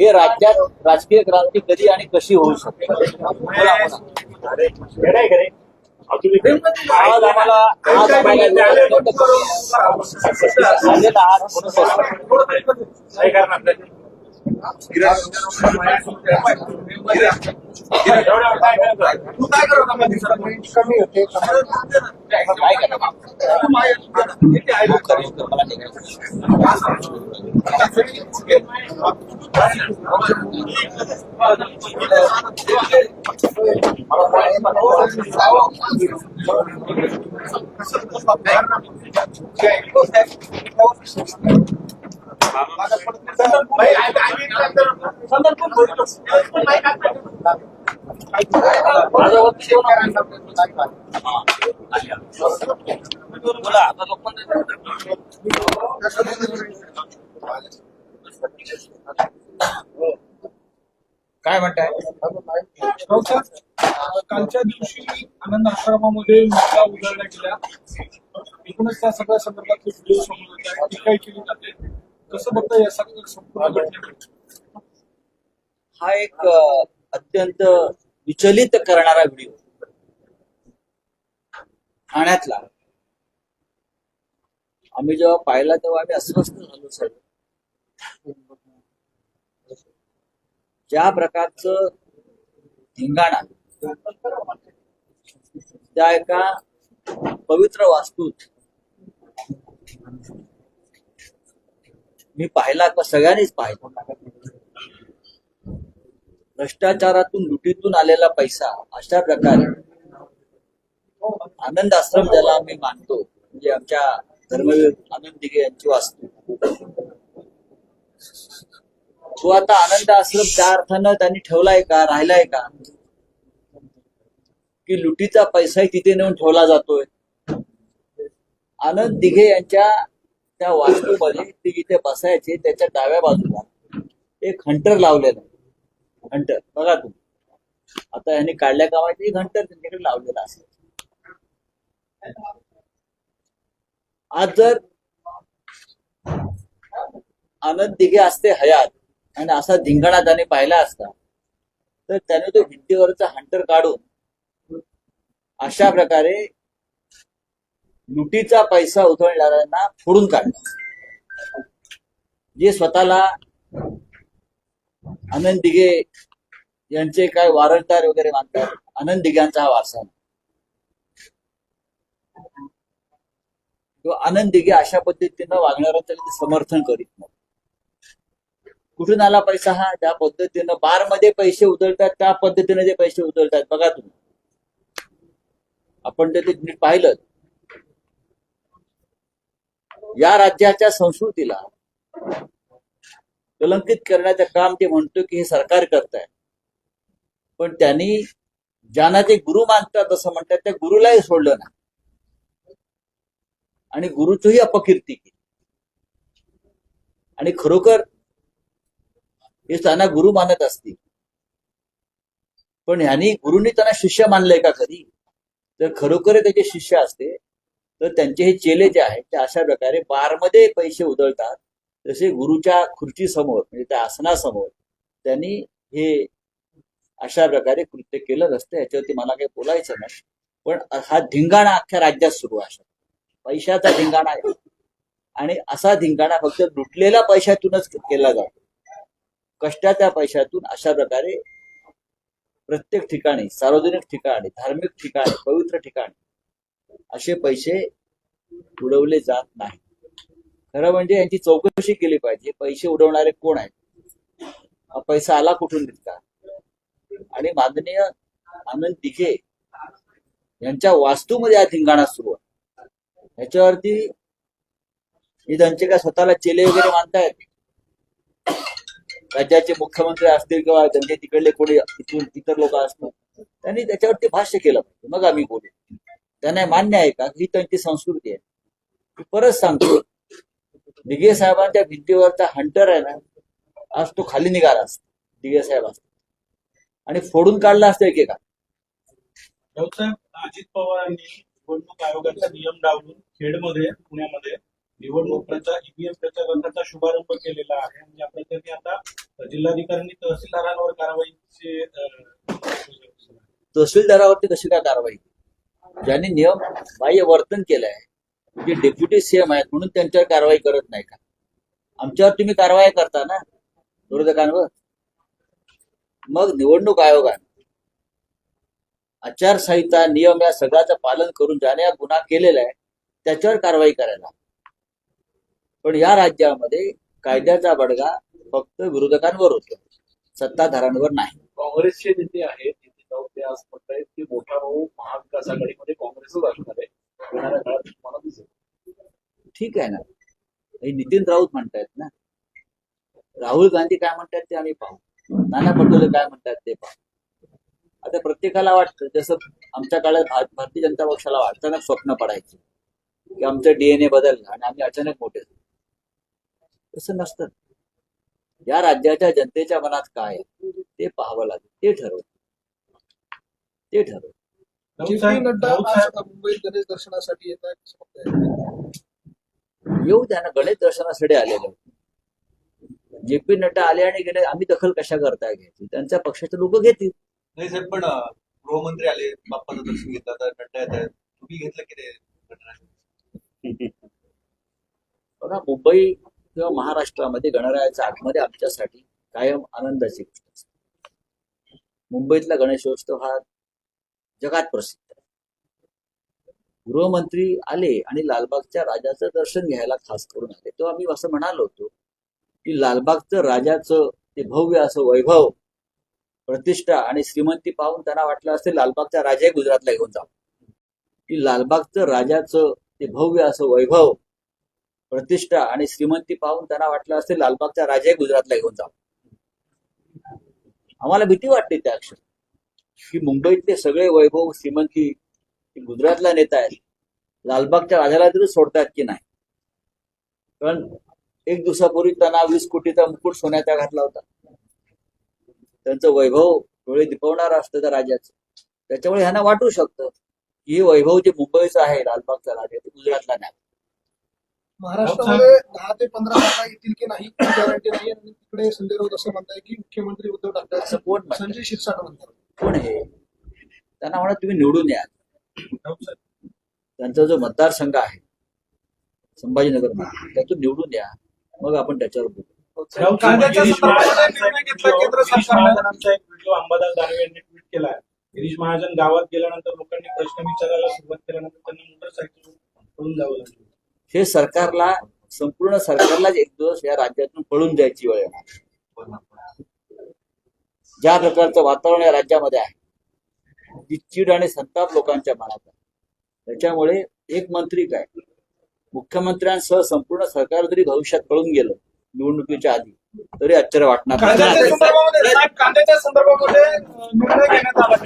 हे राज्यात राजकीय क्रांती कधी आणि कशी होऊ शकते बोला, बोला. आज आम्हाला आज आम्हाला आलेला आहात म्हणून कमी होते काय करणार काय म्हणताय? कालच्या दिवशी आनंद आश्रमामध्ये मुद्दा उजळल्या गेल्या एकूणच त्या सगळ्या संदर्भात व्हिडिओ समोर टीकाही केली जाते. कसं बघता या संपूर्ण घटनेकडे हा एक अत्यंत विचलित करणारा व्हिडिओ. ठाण्यातला. आम्ही जेव्हा पाहिला तेव्हा आम्ही अस्वस्थ झालो सर ज्या प्रकारचं धिंगाणा त्या एका पवित्र वास्तूत मी पाहिला का सगळ्यांनीच पाहिला. भ्रष्टाचारातून लुटीतून आलेला पैसा अशा प्रकारे आनंद आश्रम ज्याला आम्ही मानतो म्हणजे आमच्या धर्मवीर आनंद दिघे यांची वास्तू. तो आता आनंद आश्रम त्या अर्थानं त्यांनी ठेवलाय का राहिलाय का? की लुटीचा पैसाही तिथे नेऊन ठेवला जातोय. आनंद दिघे यांच्या त्या वास्तूमध्ये ती इथे बसायची त्याच्या डाव्या बाजूला. एक हंटर लावलेला. आहे. हंटर बघा तुम्ही. आता यांनी काढल्या कामाचे एक हंटर त्यांच्याकडे लावलेला असेल. आज जर आनंद दिघे असते हयात आणि असा धिंगाणा त्याने पाहिला असता तर त्याने तो भिंतीवरचा हंटर काढून अशा प्रकारे लुटीचा पैसा उधळणाऱ्यांना फोडून काढला जे स्वतःला आनंद दिघे यांचे काय वारंटार वगैरे मानतात आनंद दिघ्यांचा हा वारसा किंवा तो आनंद दिघे अशा पद्धतीनं वागणाऱ्यांचं समर्थन करीत नाही. कुठून आला पैसा हा? त्या पद्धतीनं बारमध्ये पैसे उधळतात त्या पद्धतीने जे पैसे उधळतात. बघा तुम्ही. आपण ते ते नीट पाहिलं या राज्याच्या संस्कृतीला कलंकित करण्याचं काम ते म्हणतो की हे सरकार करत आहे पण त्यांनी ज्यांना ते गुरु मानतात असं म्हणतात त्या गुरुलाही सोडलं नाही. आणि गुरुचीही अपकीर्ती केली. आणि खरोखर हे त्यांना गुरु मानत असतील. पण ह्यांनी गुरुनी त्यांना शिष्य मानलंय का कधी? तर खरोखर त्याचे शिष्य असते. तर त्यांचे हे चेले जे आहेत ते अशा प्रकारे बारमध्ये पैसे उधळतात. जसे गुरुच्या खुर्ची समोर म्हणजे त्या आसनासमोर त्यांनी हे अशा प्रकारे कृत्य केलं. नसतं याच्यावरती मला काही बोलायचं नाही. पण हा धिंगाणा अख्ख्या राज्यात सुरू आहे. पैशाचा धिंगाणा आहे. आणि असा धिंगाणा फक्त लुटलेल्या पैशातूनच केला जातो. कष्टाच्या पैशातून अशा प्रकारे प्रत्येक ठिकाणी सार्वजनिक ठिकाणी धार्मिक ठिकाणी पवित्र ठिकाणी असे पैसे उडवले जात नाही. खरं म्हणजे यांची चौकशी केली पाहिजे. पैसे उडवणारे कोण आहेत? पैसा आला कुठून इतका आणि माननीय आनंद दिघे यांच्या वास्तूमध्ये हा धिंगाणा सुरू आहे. ह्याच्यावरती हे त्यांचे काय स्वतःला चेले वगैरे मानतायत राज्याचे मुख्यमंत्री असतील किंवा त्यांचे तिकडले कोणी इथून इतर लोक असतील त्यांनी त्याच्यावरती भाष्य केलं पाहिजे. मग आम्ही बोलू. त्यांना मान्य आहे का? ही त्यांची संस्कृती आहे. परत सांगतो. दिघे साहेबांच्या भिंतीवरचा हंटर आहे ना आज तो खाली निघाला असतो. दिघे साहेब असतो. आणि फोडून काढला असतं एकेका. अजित पवारांनी निवडणूक आयोगाचा नियम डावलून खेडमध्ये पुण्यामध्ये निवडणुकांचा ईव्हीएम प्रचाराचा शुभारंभ केलेला आहे. आणि आपल्या त्यांनी आता जिल्हाधिकाऱ्यांनी तहसीलदारांवर कारवाईचे तहसीलदारावरती कशी काय कारवाई? ज्यांनी नियम बाह्य वर्तन केलंय जे डेप्युटी सीएम आहेत म्हणून त्यांच्यावर कारवाई करत नाही का? आमच्यावर तुम्ही कारवाई करता ना विरोधकांवर? मग निवडणूक आयोगाने आचारसंहिता नियम या सगळ्याचं पालन करून ज्याने हा गुन्हा केलेला आहे त्याच्यावर कारवाई करायला. पण या राज्यामध्ये कायद्याचा बडगा फक्त विरोधकांवर होतो सत्ताधाऱ्यांवर नाही. काँग्रेसचे नेते आहेत ते आज म्हणतायत की मोठा भाऊ महाविकास आघाडीमध्ये काँग्रेसच असणार आहे. येणाऱ्या काळात तुम्हाला दिसेल. ठीक आहे ना. हे नितीन राऊत म्हणतायत ना. राहुल गांधी काय म्हणतात ते आम्ही पाहू. नाना पटोले काय म्हणतात ते पाहू. आता प्रत्येकाला वाटतं जसं आमच्या काळात भारतीय जनता पक्षाला अचानक स्वप्न पडायचे. की आमचं डीएनए बदललं आणि आम्ही अचानक मोठे झालो. तसं नसतं. या राज्याच्या जनतेच्या मनात काय आहे ते पाहावं लागेल ते ठरवलं. ते ठरव. जे पी नड्डा आज मुंबईत गणेश दर्शनासाठी येत आहेत बघताय? येऊ द्या ना गणेश दर्शनासाठी आलेले जे पी नड्डा आले आणि गेले आम्ही दखल कशा करताय घ्यायची? त्यांच्या पक्षाचे लोक घेतील. नाही साहेब पण गृहमंत्री आले बाप्पाचं दर्शन घेतलं तर नड्डा येत आहेत. तुम्ही घेतलं की नाही बघा मुंबई किंवा महाराष्ट्रामध्ये गणरायाच्या आतमध्ये आमच्यासाठी कायम आनंदाची गोष्ट असते. मुंबईतला गणेशोत्सव हा जगात प्रसिद्ध. आहे गृहमंत्री आले आणि लालबागच्या राजाचं दर्शन घ्यायला खास करून आले. तेव्हा मी असं म्हणालो होतो की लालबागचं राजाचं ते भव्य असं वैभव प्रतिष्ठा आणि श्रीमंती पाहून त्यांना वाटलं असेल लालबागचा राजाही गुजरातला घेऊन जाऊ की लालबागचं राजाचं ते भव्य असं वैभव प्रतिष्ठा आणि श्रीमंती पाहून त्यांना वाटलं असेल लालबागचा राजाही गुजरातला घेऊन जाऊ आम्हाला भीती वाटते त्या क्षणी. की मुंबईतले सगळे वैभव श्रीमंती हे गुजरातला नेत आहेत. लालबागच्या राजाला तरी सोडतात की नाही? कारण एक दिवसापूर्वी त्यांना वीस कोटीचा मुकुट सोन्याचा घातला होता. त्यांचं वैभव डोळे दिपवणार असतं त्या राजाचं त्याच्यामुळे ह्यांना वाटू शकतं की हे वैभव जे मुंबईचं आहे लालबागचा राजा ते गुजरातला नाही. महाराष्ट्रामध्ये दहा ते पंधरा जागा येतील की नाही गॅरंटी नाही आणि तिकडे संजय राऊत असं म्हणताय की मुख्यमंत्री उद्धव ठाकरे कोण? संजय शिरसाट म्हणतात. कोण आहे? त्यांना म्हणा तुम्ही निवडून या त्यांचा जो मतदारसंघ आहे संभाजीनगरमध्ये त्यातून निवडून या मग आपण त्याच्यावर बोलू. अंबादास दानवे यांनी ट्विट केला गिरीश महाजन गावात गेल्यानंतर लोकांनी प्रश्न विचारायला सुरुवात केल्यानंतर त्यांना मोटरसायकल पळून जावं लागलं. हे सरकारला संपूर्ण सरकारलाच एक दिवस या राज्यातून पळून जायची वेळ येणार. ज्या प्रकारचं वातावरण या राज्यामध्ये आहे ती आणि संताप लोकांच्या मनात आहे. त्याच्यामुळे एक मंत्री काय मुख्यमंत्र्यांसह संपूर्ण सरकार जरी भविष्यात पळून गेलं निवडणुकीच्या आधी तरी आश्चर्य वाटणार कांद्याच्या संदर्भामध्ये निर्णय घेण्यात आला